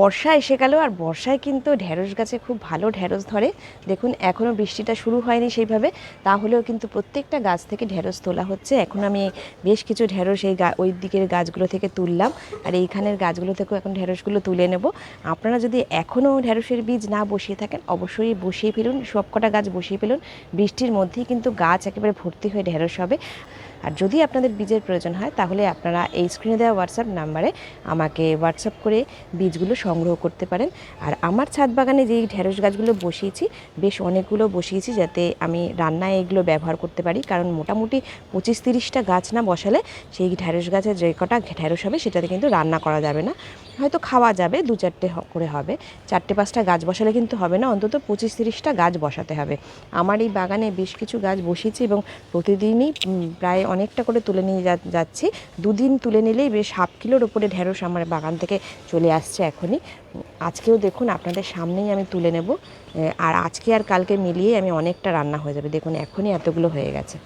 বর্ষা এসে গেল আর বর্ষায় কিন্তু ঢেঁড়স গাছে খুব ভালো ঢেঁড়স ধরে। দেখুন এখনও বৃষ্টিটা শুরু হয়নি সেইভাবে। তাহলেও কিন্তু প্রত্যেকটা গাছ থেকে ঢেঁড়স তোলা হচ্ছে। এখন আমি বেশ কিছু ঢেঁড়স এই গা ওই দিকের গাছগুলো থেকে তুললাম। আর এইখানের গাছগুলো থেকেও এখন ঢেঁড়সগুলো তুলে নেব। আপনারা যদি এখনও ঢেঁড়সের বীজ না বসিয়ে থাকেন, অবশ্যই বসিয়ে ফেলুন। সবকটা গাছ বসিয়ে ফেলুন। বৃষ্টির মধ্যেই কিন্তু গাছ একেবারে ভর্তি হয়ে ঢেঁড়স হবে। আর যদি আপনাদের বীজের প্রয়োজন হয়, তাহলে আপনারা এই স্ক্রিনে দেওয়া হোয়াটসঅ্যাপ নাম্বারে আমাকে হোয়াটসঅ্যাপ করে বীজগুলো সংগ্রহ করতে পারেন। আর আমার ছাদ বাগানে যেই ঢেঁড়স গাছগুলো বসিয়েছি, বেশ অনেকগুলো বসিয়েছি যাতে আমি রান্নায় এগুলো ব্যবহার করতে পারি। কারণ মোটামুটি পঁচিশ তিরিশটা গাছ না বসালে সেই ঢেঁড়স গাছের যে কটা ঢেঁড়স হবে, সেটাতে কিন্তু রান্না করা যাবে না। হয়তো খাওয়া যাবে, দু চারটে করে হবে। চারটে পাঁচটা গাছ বসালে কিন্তু হবে না, অন্তত পঁচিশ তিরিশটা গাছ বসাতে হবে। আমার এই বাগানে বেশ কিছু গাছ বসিয়েছি এবং প্রতিদিনই প্রায় অনেকটা করে তুলে নিয়ে যাচ্ছি। দুদিন তুলে নিলেই বেশ হাফ কিলোর ওপরে ঢেঁড়স আমার বাগান থেকে চলে আসছে এখনই। আজকেও দেখুন আপনাদের সামনেই আমি তুলে নেব। আর আজকে আর কালকে মিলিয়ে আমি অনেকটা রান্না হয়ে যাবে। দেখুন এখনই এতগুলো হয়ে গেছে।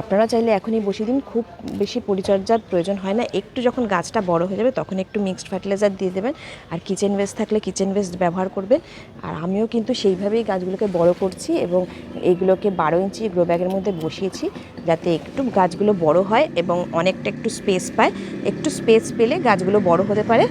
আপনারা চাইলে এখনই বসিয়ে দিন, খুব বেশি পরিচর্যার প্রয়োজন হয় না। একটু যখন গাছটা বড় হয়ে যাবে, তখন একটু মিক্সড ফার্টিলাইজার দিয়ে দেবেন। আর কিচেন ওয়েস্ট থাকলে কিচেন ওয়েস্ট ব্যবহার করবেন। আর আমিও কিন্তু সেইভাবেই গাছগুলোকে বড় করছি এবং এইগুলোকে বারো ইঞ্চি গ্রো ব্যাগের মধ্যে বসিয়েছি, যাতে একটু গাছগুলো বড় হয় এবং অনেকটা একটু স্পেস পায়। একটু স্পেস পেলে গাছগুলো বড় হতে পারে।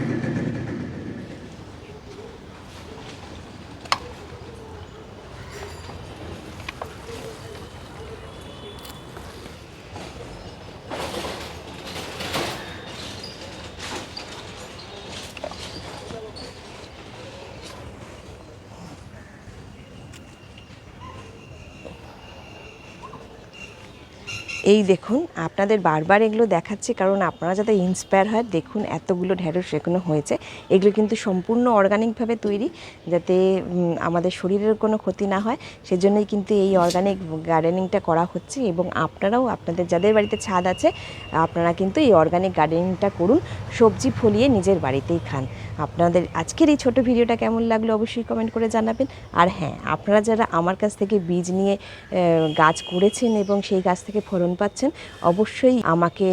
এই দেখুন, আপনাদের বারবার এগুলো দেখাচ্ছি, কারণ আপনারা যাতে ইন্সপায়ার হয়, দেখুন এতগুলো ঢেঁড়স এখনও হয়েছে। এগুলো কিন্তু সম্পূর্ণ অর্গানিকভাবে তৈরি, যাতে আমাদের শরীরের কোনো ক্ষতি না হয়। সেজন্যই কিন্তু এই অর্গানিক গার্ডেনিংটা করা হচ্ছে এবং আপনারাও, আপনাদের যাদের বাড়িতে ছাদ আছে, আপনারা কিন্তু এই অর্গানিক গার্ডেনিংটা করুন, সবজি ফলিয়ে নিজের বাড়িতেই খান। আপনাদের আজকের এই ছোট ভিডিওটা কেমন লাগল অবশ্যই কমেন্ট করে জানাবেন। আর হ্যাঁ আপনারা যারা আমার কাছ থেকে বীজ নিয়ে গাছ করেছেন এবং সেই গাছ থেকে ফলন পাচ্ছেন, অবশ্যই আমাকে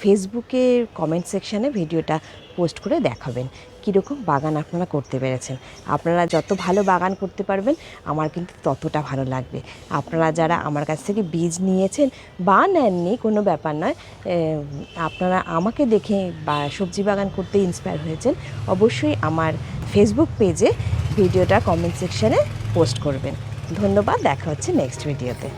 ফেসবুকে কমেন্ট সেকশানে ভিডিওটা পোস্ট করে দেখাবেন। কীরকম বাগান আপনারা করতে পেরেছেন। আপনারা যত ভালো বাগান করতে পারবেন, আমার কিন্তু ততটা ভালো লাগবে। আপনারা যারা আমার কাছ থেকে বীজ নিয়েছেন বা নেননি, কোনো ব্যাপার নয় আপনারা আমাকে দেখে বা সবজি বাগান করতে ইন্সপায়ার হয়েছেন, অবশ্যই আমার ফেসবুক পেজে ভিডিওটা কমেন্ট সেকশানে পোস্ট করবেন। ধন্যবাদ, দেখা হচ্ছে নেক্সট ভিডিওতে